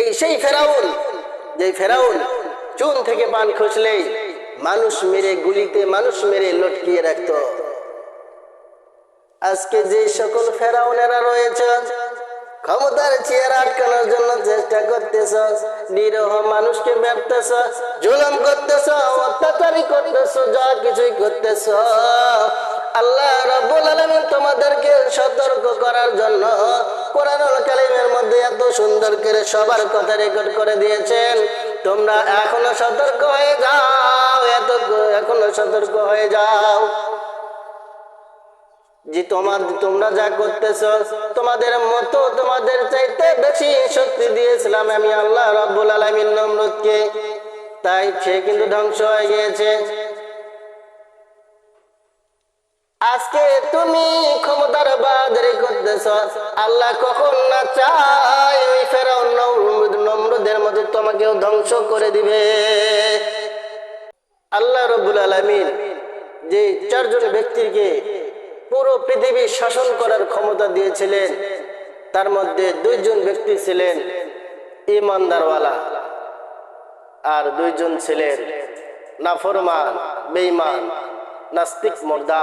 এই সেই ফেরাউন যে ফেরাউন চুন থেকে পান খসলেই মানুষ মেরে গুলিতে মানুষ মেরে লটকিয়ে রাখত। আজকে যে সকল ফেরাউনেরা রয়েছে, ক্ষমতার চেয়ার আটকানোর জন্য চেষ্টা করতেছ, নিরহ মানুষকে ব্যর্থেছ জুলম করতেছ অত্যাচারী করতেছ, যা কিছুই করতেছ। আল্লাহ রাব্বুল আলামিন তোমাদেরকে সতর্ক করার জন্য কোরআনুল কালিমের মধ্যে এত সুন্দর করে সবার কথা রেকর্ড করে দিয়েছেন। তোমরা এখনও সতর্ক হয়ে যাও, এত এখনও সতর্ক হয়ে যাও। যে তোমার তোমরা যা করতেছ, তোমাদের মতো তোমাদের চাইতে বেশি শক্তি দিয়েছিলাম আমি আল্লাহ রব্বুল আলমিন নমরুদকে। তাই সে কিন্তু ধ্বংস হয়ে গিয়েছে। আজকে তুমি ক্ষমতার বাদারি করতেছ আল্লাহ কখন না চাই ওই ফেরাও নম্রদের মতো তোমাকেও ধ্বংস করে দিবে। আল্লাহ রব্বুল আলমিন যে চারজন ব্যক্তিকে পুরো পৃথিবী শাসন করার ক্ষমতা দিয়েছিলেন, তার মধ্যে দুইজন ব্যক্তি ছিলেন ইমানদারওয়ালা আর দুইজন ছিলেন নাফরমান, বেঈমান, নাস্তিক মর্দা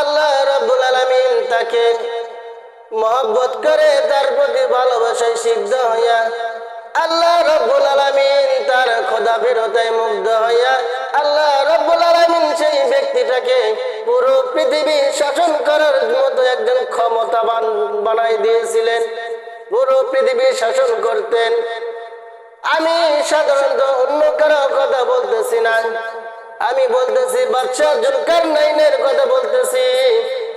আল্লাহ রব্বুল আলমিন তাকে মহব্বত করে, তার প্রতি ভালোবাসায় সিদ্ধ হইয়া আল্লাহ রব্বুল আলমিন তার খোদা ফেরতায় মুগ্ধ হইয়া আল্লাহ রব্বুল আলমিন সেই ব্যক্তিটাকে পুরো পৃথিবী শাসন করার মতো একজন ক্ষমতাবান বানাই দিয়েছিলেন। পুরো পৃথিবী শাসন করতেন। আমি সাধারণত অন্য কারও কথা বলতেছি না। আমি বলতেছি, বাদশাহ জুলকার নাইনের কথা বলতেছি।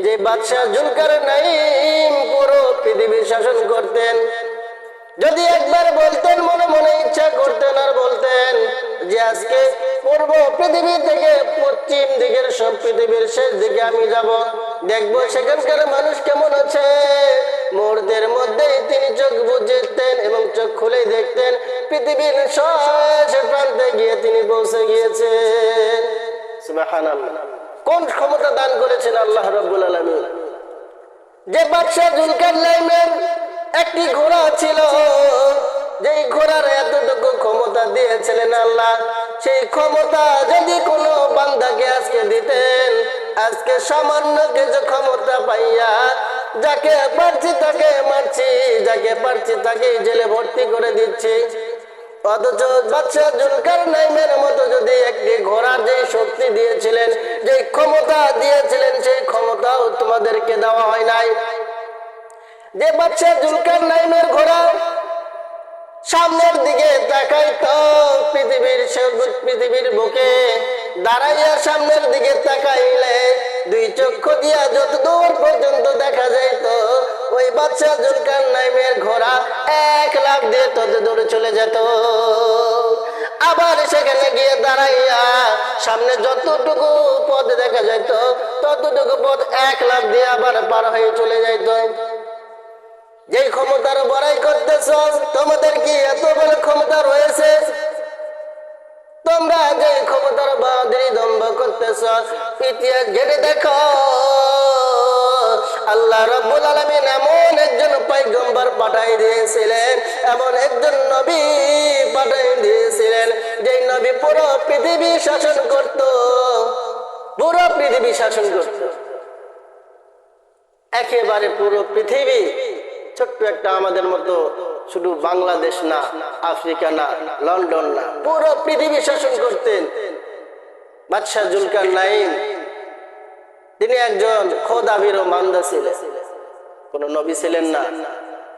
যে বাদশাহ জুলকার নাইম পুরো পৃথিবী শাসন করতেন। যদি একবার বলতেন, মনে মনে ইচ্ছা করতেন আর বলতেন যে, আজকে পূর্ব পৃথিবী থেকে পশ্চিম দিকের সব পৃথিবীর শেষ দিকে আমি যাব। দেখব সেখানকার মানুষ কেমন আছে। মুহূর্তের মধ্যেই তিনি চোখ বুঝতেন এবং চোখ খুলেই দেখতেন পৃথিবীর শেষ প্রান্তে গিয়ে তিনি পৌঁছে গিয়েছেন। কোন ক্ষমতা দান করেছেন আল্লাহ রব্বুল আলমী যে বাদশাহ জুলকার নাইমের একটি ঘোড়া ছিল, যেই ঘোড়ার এতটুকু ক্ষমতা দিয়েছিলেন আল্লাহ, সেই ক্ষমতা যদি কোনো বান্দাকে আজকে দিতেন, আজকে সামান্য কিছু ক্ষমতা পাইয়া যাকে পারছি তাকে মারছি, যাকে পারছি তাকে জেলে ভর্তি করে দিচ্ছি। অথচ বাদশাহ জুলকার নাইমের মতো যদি একটি ঘোড়ার যে শক্তি দিয়েছিলেন যে ক্ষমতা দিয়েছিলেন, সেই ক্ষমতাও তোমাদেরকে দেওয়া হয় নাই। যে বাচ্চা জুলকার নাইমের ঘোড়া সামনের দিকে তাকাই তো পৃথিবীর পৃথিবীর বুকে দাঁড়াইয়া সামনের দিকে তাকাইলে দুই চক্ষু দিয়া যত দূর পর্যন্ত দেখা যাইত ওই বাচ্চা জুলকার নাইমের ঘোড়া এক লাখ দিয়ে তত দূরে চলে যেত। আবার সেখানে গিয়ে দাঁড়াইয়া সামনে যতটুকু পথ দেখা যাইত, ততটুকু পথ এক লাখ দিয়ে আবার পার হয়ে চলে যাইত। যে ক্ষমতার বড়াই করতেছ, তোমাদের কি এত বড় ক্ষমতা রয়েছে? তোমরা যে করতেছ দেখো। আল্লাহ রব্বুল আলমিন এমন একজন পৈগম্বর পাঠাই দিয়েছিলেন, এমন একজন নবী পাঠাই দিয়েছিলেন যে নবী পুরো পৃথিবী শাসন করত। পুরো পৃথিবী শাসন করত। একেবারে পুরো পৃথিবী ছোট্ট একটা আমাদের মতো, শুধু বাংলাদেশ না, আফ্রিকা না, লন্ডন না, পুরো পৃথিবী শাসন করতেন। বাদশাহ জুলকার নাইম তিনি একজন খোদাবির মান্দা ছিলেন। কোন নবী ছিলেন না।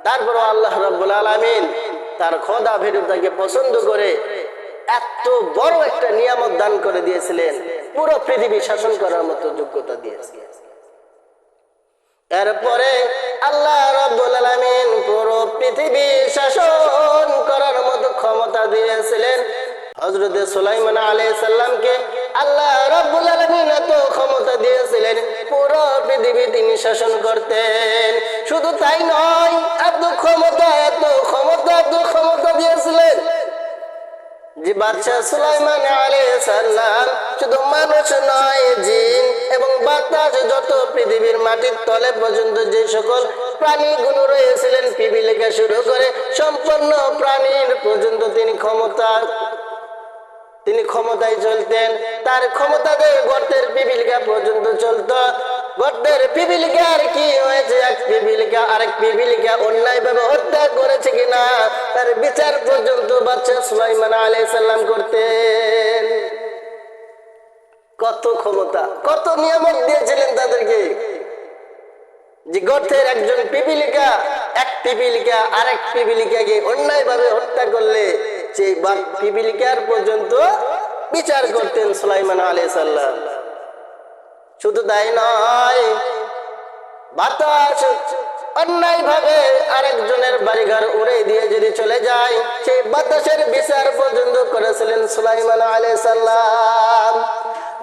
তারপর আল্লাহ রব্বুল আলমিন তার খোদা ভীরতাকে পছন্দ করে এত বড় একটা নিয়ামত দান করে দিয়েছিলেন। পুরো পৃথিবী শাসন করার মতো যোগ্যতা দিয়েছিলেন এরপরে আল্লাহ রব্বুল আলামিন পুরো পৃথিবী শাসন করার মতো ক্ষমতা হজরত সুলাইমান আলাইহিস সালামকে আল্লাহ রাব্বুল আলামিন এত ক্ষমতা দিয়েছিলেন, পুরো পৃথিবী তিনি শাসন করতেন। শুধু তাই নয় এত ক্ষমতা এত ক্ষমতা এত ক্ষমতা দিয়েছিলেন যে বাদশাহ সুলাইমান আলাইহিস সালাম শুধু মানুষ নয়, জিন এবং বাতাস যত পৃথিবীর মাটির তলে পর্যন্ত যে সকল প্রাণীগুলো রয়েছিলেন, পিপিলিকা শুরু করে সম্পূর্ণ প্রাণীর পর্যন্ত তিনি ক্ষমতা তিনি ক্ষমতায় চলতেন। তার ক্ষমতা ক্ষমতাতে গর্তের পিপিলিকা পর্যন্ত চলত। গর্তের পিপিলিকার কি হয়েছে? এক পিপিলিকা, আরেক পিপিলিকা অন্যায় ভাবে হত্যা করেছে কিনা? তার বিচার পর্যন্ত বাচ্চা সুলাইমান আলাইহিস সালাম করতেন। কত ক্ষমতা, কত নিয়ামত দিয়েছিলেন তাদেরকে। যে গর্তের একজন পিপিলিকা, এক পিপিলিকা, আরেক পিপিলিকাকে অন্যায় ভাবে হত্যা করলে সেই পিপিলিকার পর্যন্ত বিচার করতেন সুলাইমান আলাইহিস সালাম। শুধু তাই নয়, বাতাস অন্যায় ভাবে আরেকজনের বাড়িঘর উড়ে দিয়ে যদি চলে যায়, সেই বাতাসের বিচার পর্যন্ত করেছিলেন সুলাইমান আলাইহিস সালাম।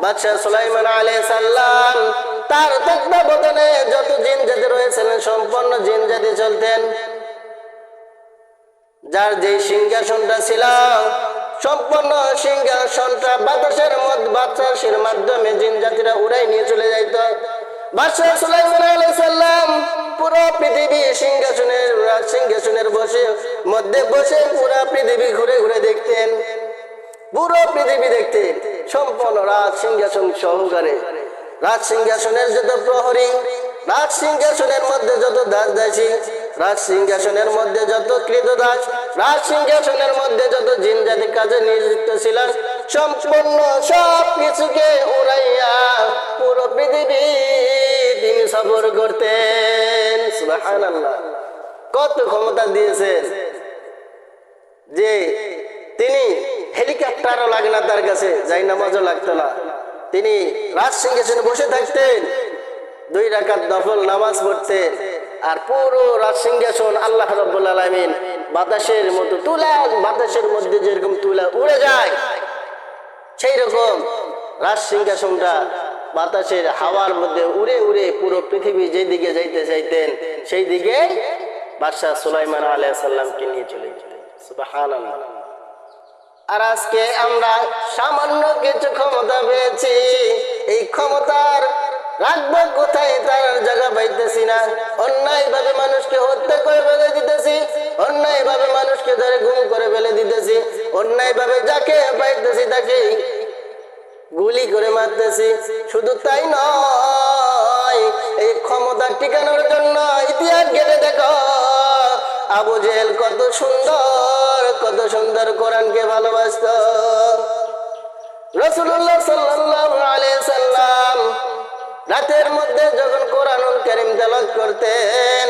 বাদশাহ সুলাইমান আলাইহিস সালাম তার তত্ত্বাবধানে যত জিন জাতি রয়েছিলেন সম্পূর্ণ জিন জাতি চলতেন। যার যে সিংহাসনটা ছিল, সম্পূর্ণ সিংহাসনটা বাতাসের মধ্যে বাতাসের মাধ্যমে জিন জাতিরা উড়াই নিয়ে চলে যাইত। বাদশাহ সুলাইমান আলাইহিস সালাম পুরো পৃথিবী সিংহাসনের সিংহাসনের বসে, মধ্যে বসে পুরো পৃথিবী ঘুরে ঘুরে দেখতেন। পুরো পৃথিবী দেখতেন সম্পূর্ণ রাজ সিংহাসন সহকারে রাজ সিংহাসনের যত প্রহরী রাজ সিংহাসনের মধ্যে যত দাস দাসী, রাজ সিংহাসনের মধ্যে যত কৃত দাস, রাজ সিংহাসনের মধ্যে যত জিন জাতি কাজে নিযুক্ত ছিলেন, সম্পূর্ণ সব কিছুকে উড়াইয়া পুরো পৃথিবী তিনি সফর করতেন। কত ক্ষমতা দিয়েছেন যে তিনি হেলিকপ্টারও লাগে না তার কাছে, যাই নামাজও লাগতো না। তিনি রাজ সিংহাসনে বসে থাকতেন। দুই রাকাত দফল নামাজ পড়তেন আর পুরো রাজ সিংহাসন আল্লাহ আলমিন বাতাসের মতো তুলা, বাতাসের মধ্যে যেরকম তুলা উড়ে যায় সেই রকম রাজ সিংহাসনটা বাতাসের হাওয়ার মধ্যে উড়ে উড়ে পুরো পৃথিবী যেদিকে যাইতে চাইতেন সেই দিকে বাদশাহ সুলাইমান আলাইহিস সালামকে নিয়ে চলে সুবহানাল্লাহ। আর আজকে আমরা সামান্য কিছু ক্ষমতা পেয়েছি। এই ক্ষমতার রাখব কোথায়? তার জায়গা পাইতেছি না। অন্যায় ভাবে মানুষকে হত্যা করে ফেলে দিতেছি। অন্যায় ভাবে মানুষকে ধরে গুম করে ফেলে দিতেছি। অন্যায় ভাবে যাকে পাইতেছি তাকে গুলি করে মারতেছি। শুধু তাই নয়, এই ক্ষমতা টিকানোর জন্য ইতিহাস ঘেটে দেখো। আবু জেল কত সুন্দর কত সুন্দর কোরআনকে ভালোবাসত। রসুল্লাহ সাল্লাল্লাহু আলাইহি সাল্লাম রাতের মধ্যে যখন কোরআনুল কারীম তেলাওয়াত করতেন,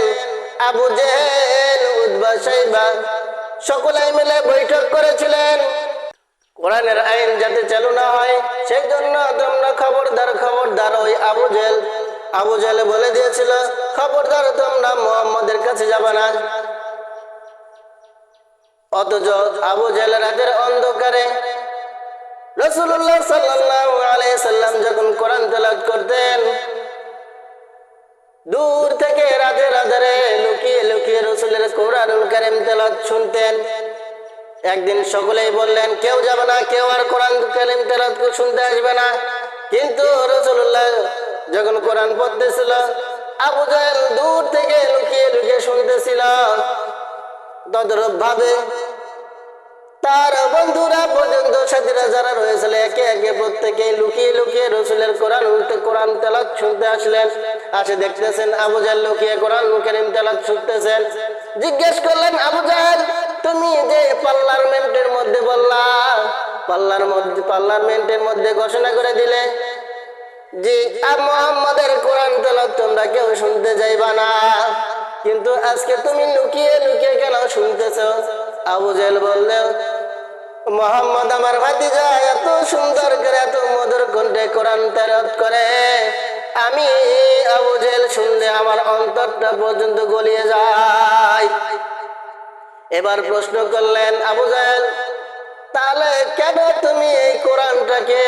আবু জেহেল, উতবা সাইবা মিলে বৈঠক করেছিলেন। কোরআনের আইন যাতে চালু না হয় সেই জন্য তোমরা খবরদার খবরদার ওই আবু জেল আবু জেলে বলে দিয়েছিল, খবরদার তোমরা মোহাম্মদের কাছে যাবে না। অথচ আবু জেল রাতের অন্ধকারে রসুল্লাহ সাল্লাহ যখন কোরআন করতেন, দূর থেকে রাতে রাধারে লুকিয়ে লুকিয়ে রসুলের কারিম শুনতেন। একদিন সকলেই বললেন, কেউ যাবে না, কেউ আর কোরআন কালিম তেলাত শুনতে আসবে না। কিন্তু রসুল্লাহ যখন কোরআন পড়তেছিল, আবু জাহেল দূর থেকে লুকিয়ে লুকিয়ে শুনতেছিল। তদরূপ ভাবে তার বন্ধুরা পর্যন্ত যারা রয়েছিল একে একে প্রত্যেকে লুকিয়ে লুকিয়ে রসুলের কোরআন উল্টে কোরআন তেলাত শুনতে আসলেন। আসে দেখতেছেন আবু জাহেল লুকিয়ে কোরআন করিম তেলাত শুনতেছেন। জিজ্ঞেস করলেন, আবু জাহেল, তুমি যে পার্লামেন্টের মধ্যে বললা পার্লার মধ্যে পার্লামেন্টের মধ্যে ঘোষণা করে দিলে, যে মোহাম্মদের কোরআন তেলাত তোমরা কেউ শুনতে যাইবা না। কিন্তু আজকে তুমি লুকিয়ে লুকিয়ে কেন শুনতেছ? আবু জেল বললে মোহাম্মদ আমার ভাতিজা, এত সুন্দর করে, এত মধুর কণ্ঠে কোরআন তেরত করে। আমি আবু জেল শুনলে আমার অন্তরটা পর্যন্ত গলিয়ে যায়। এবার প্রশ্ন করলেন, আবু জাহেল, তাহলে কেন তুমি এই কোরআনটাকে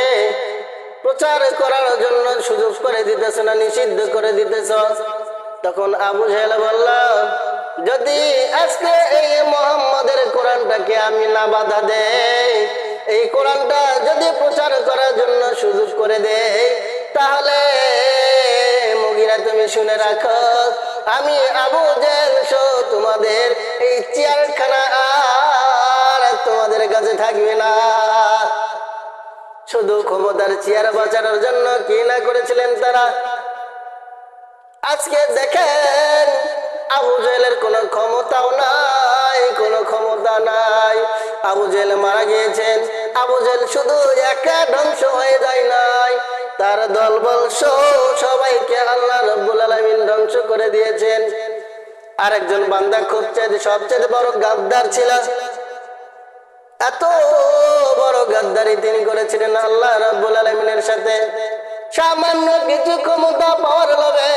প্রচার করার জন্য সুযোগ করে দিতেছ না, নিষিদ্ধ করে দিতেছ? তখন আবু জেহেল বলল যদি আজকে এই মোহাম্মদের কোরআনটাকে আমি না বাধা দেই, এই কোরআনটা যদি প্রচার করার জন্য সুযোগ করে দেই, তাহলে মগিরা তুমি শুনে রাখো, আমি আবু জেহেল তোমাদের এই চেয়ারখানা আর তোমাদের কাছে থাকবে না। শুধু ক্ষমতার চেয়ার বাঁচানোর জন্য কি না করেছিলেন তারা? আজকে দেখেন আবু জেলের কোনো ক্ষমতাও নাই, কোনো ক্ষমতা নাই। আবু জেল মারা গিয়েছেন। আবু জেল শুধু একা ধ্বংস হয়ে যায় নাই। তার দলবল সবাইকে আল্লাহ রব্বুল আলমিন ধ্বংস করে দিয়েছেন। আরেকজন বান্দা খুব সবচেয়ে বড় গাদ্দার ছিল। এত বড় গাদ্দারি তিনি করেছিলেন আল্লাহ রাব্বুল আলমিনের সাথে। সামান্য কিছু ক্ষমতা পাওয়ার লোভে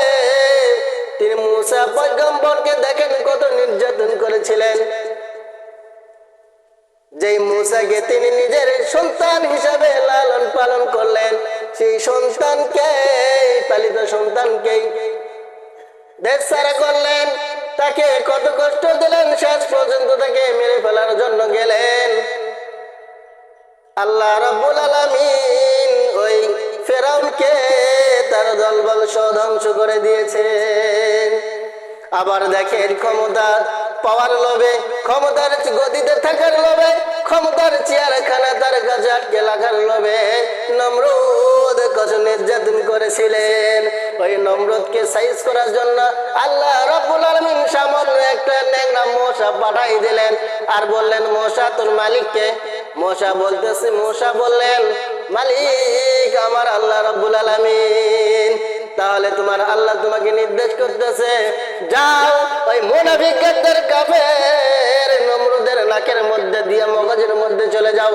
তিনি মুসা পয়গম্বরকে দেখেন কত নির্যাতন করেছিলেন। যেই মুসাকে তিনি নিজের সন্তান হিসাবে লালন পালন করলেন, সেই সন্তানকে, পালিত সন্তানকে দেশ সারা করলেন। তাকে কত কষ্ট দিলেন, শেষ পর্যন্ত তাকে মেরে ফেলার জন্য গেলেন। আল্লাহ রাব্বুল আলামিন ওই ফেরাউনকে দলবল ধ্বংস করে দিয়েছেন। আবার দেখেন ক্ষমতা পাওয়ার লোভে, ক্ষমতার গদিতে থাকার লোভে, ক্ষমতার চেয়ারখানা তার কাছে আটকে লাগার লোভে নমরুদ কত নির্যাতন করেছিলেন। ওই নমরুদকে সাইজ করার জন্য আল্লাহ রাব্বুল আলামিন একটা মশা পাঠাই দিলেন। আর বললেন, মশা তোর মালিককে মশা বলতেছে মশা বললেন, মালিক আমার আল্লাহ রাব্বুল আলামিন, তাহলে তোমার আল্লাহ তোমাকে নির্দেশ করতেছে, যাও ওই মুনাফিকদের কাফের নমরুদের নাকের মধ্যে দিয়ে মগজের মধ্যে চলে যাও।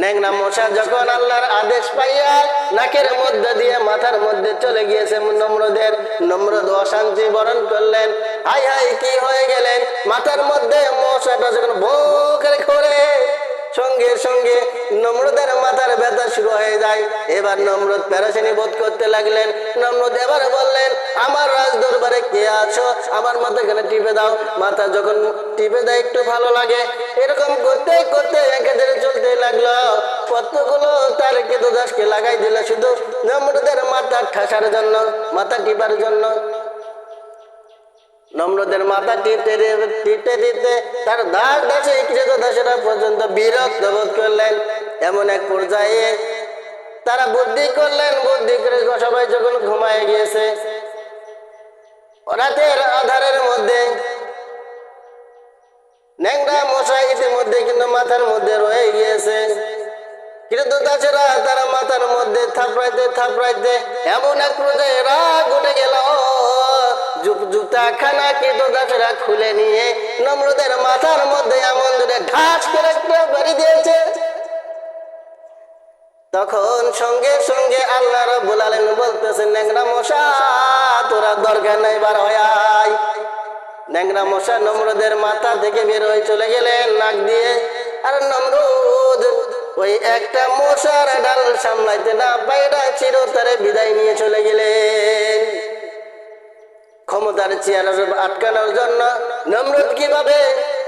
ন্যাংরা মশা যখন আল্লাহর আদেশ পাইয়া নাকের মধ্যে দিয়ে মাথার মধ্যে চলে গিয়েছে নম্রদের, নম্রদ অশান্তি বরণ করলেন। হাই হাই, কি হয়ে গেলেন? মাথার মধ্যে মশাটা যখন বউকে করে সঙ্গে সঙ্গে নম্রদের মাথার ব্যথা শুরু হয়ে যায়। এবার নম্রদ প্যারাসিনী বোধ করতে লাগলেন। নম্রদ এবার বললেন, আমার রাজ দরবারে কে আছো? আমার মাথা এখানে টিপে দাও। মাথা যখন টিপে দেয়, একটু ভালো লাগে। এরকম করতে করতে একে ধরে চলতে লাগল। কতগুলো তার কেতু দাসকে লাগাই দিল শুধু নম্রদের মাথা ঠাসার জন্য, মাথা টিপার জন্য। নম্রদের মাথা টিপতে টিপতে টিপতে তার দাস দাসে কৃত দাসেরা পর্যন্ত বিরক্ত বোধ করলেন। এমন এক পর্যায়ে তারা বুদ্ধি করলেন, বুদ্ধি করে সবাই যখন ঘুমায় গিয়েছে, রাতের আধারের মধ্যে ন্যাংরা মশাই ইতিমধ্যে কিন্তু মাথার মধ্যে রয়ে গিয়েছে। কিন্তু দাসেরা তারা মাথার মধ্যে থাপড়াইতে থাপড়াইতে এমন এক পর্যায়ে রাগ উঠে খুলে নিয়ে নম্রদের মাথার মধ্যে এমন করে দিয়েছে। তখন সঙ্গে সঙ্গে আল্লাহ রব্বুল আলামিন বলতেছেন, ন্যাংরা মশা, তোরা দরকার নাই বার হয়। ন্যাংরা মশা নম্রদের মাথা থেকে বের হয়ে চলে গেলেন নাক দিয়ে। আর নমরুদ ওই একটা মশার ডাল সামলাইতে না পায়রা চিরতরে বিদায় নিয়ে চলে গেলেন। ক্ষমতার চেয়ার আটকানোর জন্য নমরুদ কীভাবে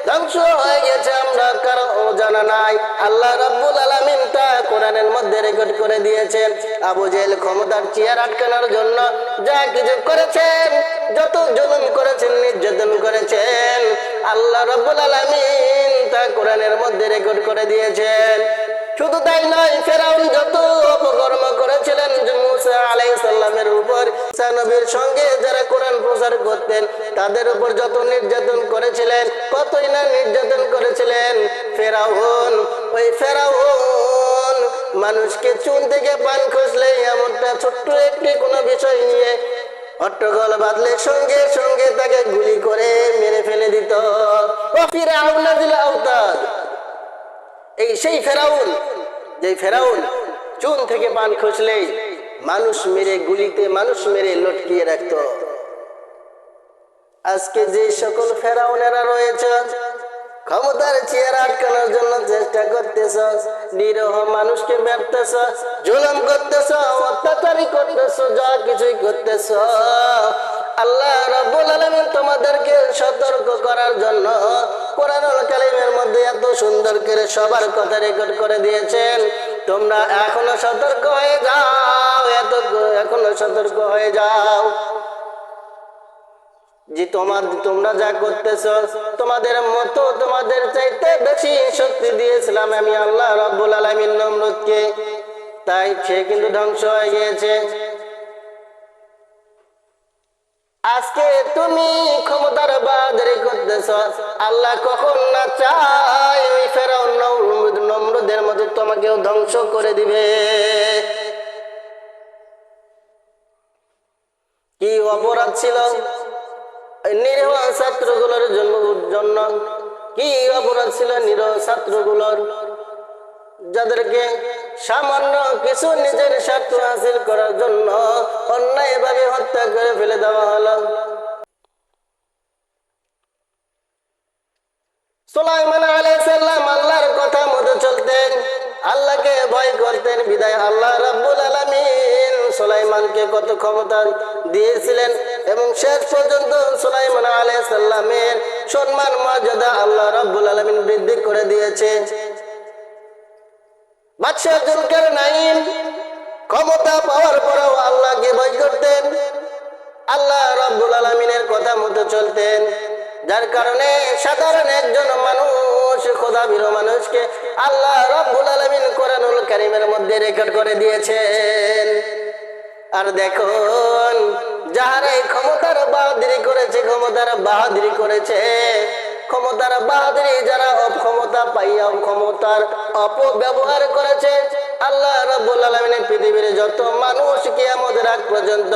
ধ্বংস হয়ে গেছে আমরা কারও জানা নাই। আল্লাহ রাব্বুল আলামিন তা কোরআনের মধ্যে রেকর্ড করে দিয়েছেন, আবু জেল ক্ষমতার চেয়ার আটকানোর জন্য যা কিছু করেছেন, যত জুলুম করেছেন, নির্যাতন করেছেন, আল্লাহ রাব্বুল আলামিন তা কোরআনের মধ্যে রেকর্ড করে দিয়েছেন। শুধু তাই নয়, ফেরাউন যত অপকর্ম করেছিলেন মুসা আলাইহিস সালামের উপর ঈসা নবীর সঙ্গে যারা কোরআন প্রচার করতেন, তাদের উপর যত নির্যাতন করেছিলেন, কতই না নির্যাতন করেছিলেন ফেরাউন। ওই ফেরাউন মানুষকে চুন থেকে পান খসলে এমনটা ছোট্ট একটি কোনো বিষয় নিয়ে হট্টগোল বাদলে সঙ্গে সঙ্গে তাকে গুলি করে মেরে ফেলে দিত। ও ফিরাউন দিল আওতাদ। এই সেই ফেরাউন যে ফেরাউন চুন থেকে পান খসলেই মানুষ মেরে গুলিতে মানুষ মেরে লটকিয়ে রাখত। আজকে যে সকল ফেরাউনেরা রয়েছে, ক্ষমতার চেয়ার আটকানোর জন্য চেষ্টা করতেছ, নিরহ মানুষকে মারতেছ, জুলুম করতেছ অত্যাচারী করতেছ, যা কিছুই করতেছ। আল্লাহ রাব্বুল আলামিন তোমাদেরকে সতর্ক করার জন্য কোরআনুল কালিমের মধ্যে এত সুন্দর করে সবার কথা রেকর্ড করে দিয়েছেন। তোমরা এখনও সতর্ক হয়ে যাও, এত এখনও সতর্ক হয়ে যাও। যে তোমার তোমরা যা করতেছ, তোমাদের মতো তোমাদের চাইতে বেশি শক্তি দিয়েছিলাম আমি আল্লাহ রব্বুল আলমিন নমরুদকে। তাই সে কিন্তু ধ্বংস হয়ে গিয়েছে। আজকে তুমি ক্ষমতার বাদারি করতেছ আল্লাহ কখন না চাই ওই ফেরাও নম্রদের মতো তোমাকেও ধ্বংস করে দিবে। কি অপরাধ ছিল? নিরীহ ছাত্রগুলোর জন্য কি অপরাধ ছিল নিরীহ ছাত্রগুলোর? যাদেরকে সামান্য কিছু নিজের স্বার্থ হাসিল করার জন্য অন্যায়ভাবে হত্যা করে ফেলে দেওয়া হলো। সুলাইমান আল্লাহর কথা মতো চলতেন, আল্লাহকে ভয় করতেন, বিদায় আল্লাহ রাব্বুল আলামিন সুলাইমানকে কত ক্ষমতা দিয়েছিলেন এবং শেষ পর্যন্ত সুলাইমান আলাইসাল্লামের সম্মান মর্যাদা আল্লাহ রাব্বুল আলামিন বৃদ্ধি করে দিয়েছে। বাদশাহ জুলকার নাইন, ক্ষমতা পাওয়ার পরেও আল্লাহকে ভয় করতেন। আল্লাহ রব্বুল আলমিনের কথা মতো চলতেন। যার কারণে সাধারণ একজন মানুষ খোদাবির মানুষকে আল্লাহ রব্বুল আলমিন কোরআনুল কারিমের মধ্যে রেকর্ড করে দিয়েছেন। আর দেখুন, যাহারা এই ক্ষমতার বাহাদিরি করেছে, ক্ষমতার বাহাদিরি করেছে ক্ষমতার বাহাদিরি যারা অক্ষমতা পাইয়া ক্ষমতার অপব্যবহার করেছে, আল্লাহ রব্বুল আলমিনের পৃথিবীর যত মানুষ কিয়ামতের আগ পর্যন্ত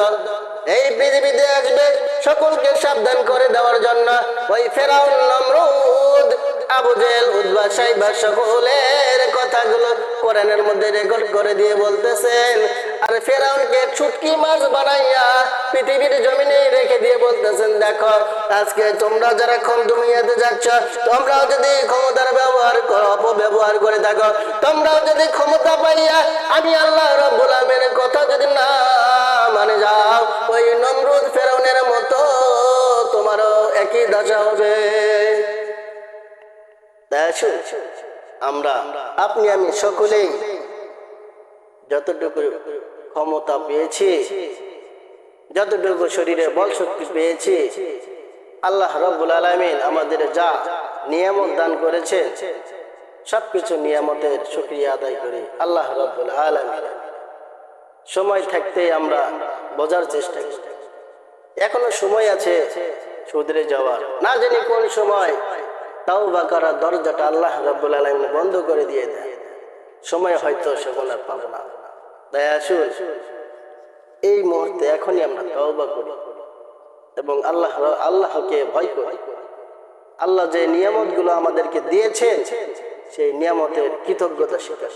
এই পৃথিবীতে আসবে, সকলকে সাবধান করে দেওয়ার জন্য ওই ফেরাউন, নমরুদ, আবু জেল উদ্বা সাইবা সকলের কথাগুলো কোরআনের মধ্যে রেকর্ড করে দিয়ে বলতেছেন। আর ফেরাউনকে ছুটকি মাছ বানাইয়া পৃথিবীর জমিনে রেখে দিয়ে বলতেছেন, দেখো আজকে তোমরা যারা দুনিয়াতে যাচ্ছ, তোমরাও যদি ক্ষমতার ব্যবহার করো, অপব্যবহার করে থাকো, তোমরাও যদি ক্ষমতা পাইয়া আমি আল্লাহ রব্বুল আমিনের কথা যদি না মানে যাও, ওই নমরুদ ফেরাউনের মতো তোমারও একই দশা হবে। আমরা, আপনি আমি সকলেই যতটুকু ক্ষমতা পেয়েছি, যতটুকু শরীরে বল শক্তি পেয়েছি আল্লাহ রব্বুল আলমিন আমাদের যা নিয়ামত দান করেছে, সবকিছু নিয়ামতের শুক্রিয়া আদায় করি। আল্লাহ রব্বুল আলমিন। সময় থাকতেই আমরা বোঝার চেষ্টা করি। এখনও সময় আছে সুদরে যাওয়ার। না জানি কোন সময় তাও বা করার দরজাটা আল্লাহ রব্বুল আলমিন বন্ধ করে দিয়ে দেয়। সময় হয়তো সেগুলো আর পাবো না। তাই আসুন, এই মুহূর্তে এখনই আমরা তওবা করি। এবং আল্লাহ আল্লাহকে ভয় করে। আল্লাহ যে নিয়ামতগুলো আমাদেরকে দিয়েছেন সেই নিয়ামতের কৃতজ্ঞতা স্বীকার।